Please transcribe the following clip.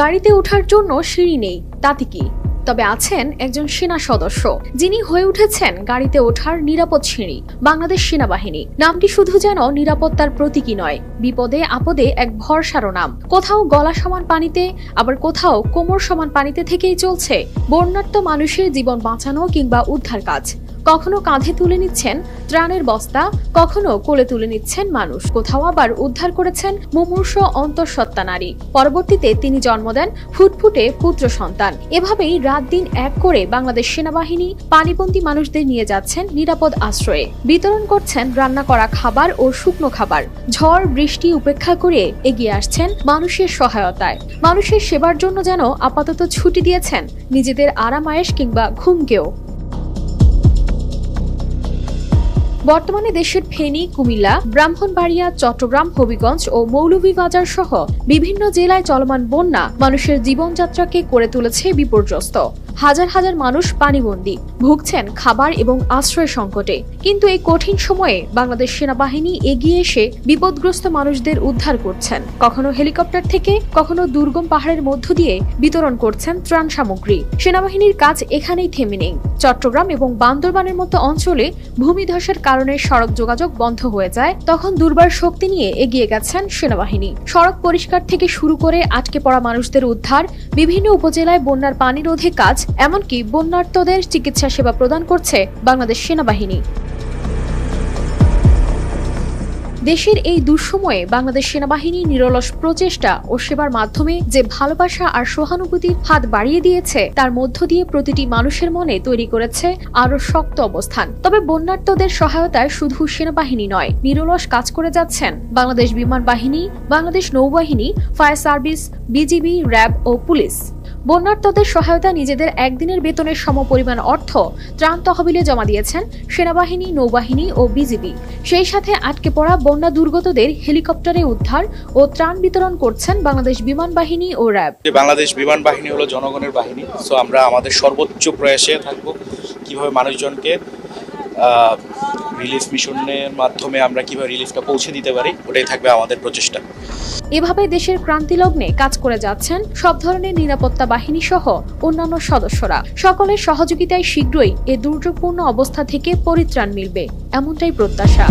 গাড়িতে ওঠার জন্য সিঁড়ি নেই, তাতে কি? তবে আছেন একজন সেনা সদস্য, যিনি হয়ে উঠেছেন গাড়িতে ওঠার নিরাপদ সিঁড়ি, বাংলাদেশ সেনাবাহিনী। নামটি শুধু যেন নিরাপত্তার প্রতীকী নয়, বিপদে আপদে এক ভরসারও নাম। কোথাও গলা সমান পানিতে, আবার কোথাও কোমর সমান পানিতে থেকেই চলছে বন্যার্ত মানুষের জীবন বাঁচানো কিংবা উদ্ধার কাজ। কখনো কাঁধে তুলে নিচ্ছেন ত্রাণের বস্তা, কখনো কোলে তুলে নিচ্ছেন মানুষ। কোথাও আবার উদ্ধার করেছেন মুমূর্ষ অন্তঃসত্ত্বা নারী। পরবর্তীতে তিনি জন্ম দেন ফুটফুটে পুত্র সন্তান। এভাবেই রাত দিন এক করে বাংলাদেশ সেনাবাহিনী পানিবন্দী মানুষদের নিয়ে যাচ্ছেন নিরাপদ আশ্রয়ে। বিতরণ করছেন রান্না করা খাবার ও শুকনো খাবার। ঝড়, বৃষ্টি উপেক্ষা করে এগিয়ে আসছেন মানুষের সহায়তায়। মানুষের সেবার জন্য যেন আপাতত ছুটি দিয়েছেন নিজেদের আরামায়েশ কিংবা ঘুমকেও। বর্তমানে দেশের ফেনী, কুমিল্লা, ব্রাহ্মণবাড়িয়া, চট্টগ্রাম, হবিগঞ্জ ও মৌলভীবাজার সহ বিভিন্ন জেলায় চলমান বন্যা মানুষের জীবনযাত্রাকে করে তুলেছে বিপর্যস্ত। হাজার হাজার মানুষ পানিবন্দী। ভুগছেন খাবার এবং আশ্রয় সংকটে। কিন্তু এই কঠিন সময়ে বাংলাদেশ সেনাবাহিনী এগিয়ে এসে বিপদগ্রস্ত মানুষদের উদ্ধার করছেন। কখনো হেলিকপ্টার থেকে, কখনো দুর্গম পাহাড়ের মধ্য দিয়ে বিতরণ করছেন ত্রাণ সামগ্রী। সেনাবাহিনীর কাজ এখানেই থেমে নেই। চট্টগ্রাম এবং বান্দরবানের মতো অঞ্চলে ভূমিধসের কারণে সড়ক যোগাযোগ বন্ধ হয়ে যায়। তখন দুর্বার শক্তি নিয়ে এগিয়ে গেছেন সেনাবাহিনী। সড়ক পরিষ্কার থেকে শুরু করে আটকে পড়া মানুষদের উদ্ধার, বিভিন্ন উপজেলায় বন্যার পানি রোধে কাজ এমনকি বন্যার্তদের চিকিৎসা সেবা প্রদান করছে বাংলাদেশ সেনাবাহিনী। দেশের এই দুঃসময়ে বাংলাদেশ সেনাবাহিনী নিরলস প্রচেষ্টা ও সেবার মাধ্যমে যে ভালোবাসা আর সহানুভূতির হাত বাড়িয়ে দিয়েছে, তার মধ্য দিয়ে প্রতিটি মানুষের মনে তৈরি করেছে আরও শক্ত অবস্থান। তবে বন্যার্তদের সহায়তায় শুধু সেনাবাহিনী নয়, নিরলস কাজ করে যাচ্ছেন বাংলাদেশ বিমান বাহিনী, বাংলাদেশ নৌবাহিনী, ফায়ার সার্ভিস, বিজিবি, র্যাব ও পুলিশ। বন্যার্তদের সহায়তা নিজেদের একদিনের বেতনের সমপরিমাণ অর্থ ত্রাণ তহবিলে জমা দিয়েছেন সেনাবাহিনী, নৌবাহিনী ও বিজিবি। সেই সাথে আটকে পড়া বন্যা দুর্গতদের হেলিকপ্টারে উদ্ধার ও ত্রাণ বিতরণ করছেন বাংলাদেশ বিমান বাহিনী ও র্যাব। বাংলাদেশ বিমান বাহিনী হলো জনগণের বাহিনী সো আমরা আমাদের সর্বোচ্চ প্রয়াসে থাকব। কীভাবে মানুষজনকে রিলিফ মিশনের মাধ্যমে আমরা কীভাবে রিলিফটা পৌঁছে দিতে পারি, ওটাই থাকবে আমাদের প্রচেষ্টা। এভাবে দেশের ক্রান্তি লগ্নে কাজ করে যাচ্ছেন সব ধরনের নিরাপত্তা বাহিনী সহ অন্যান্য সদস্যরা। সকলের সহযোগিতায় শীঘ্রই এ দুর্যোগপূর্ণ অবস্থা থেকে পরিত্রাণ মিলবে, এমনটাই প্রত্যাশা।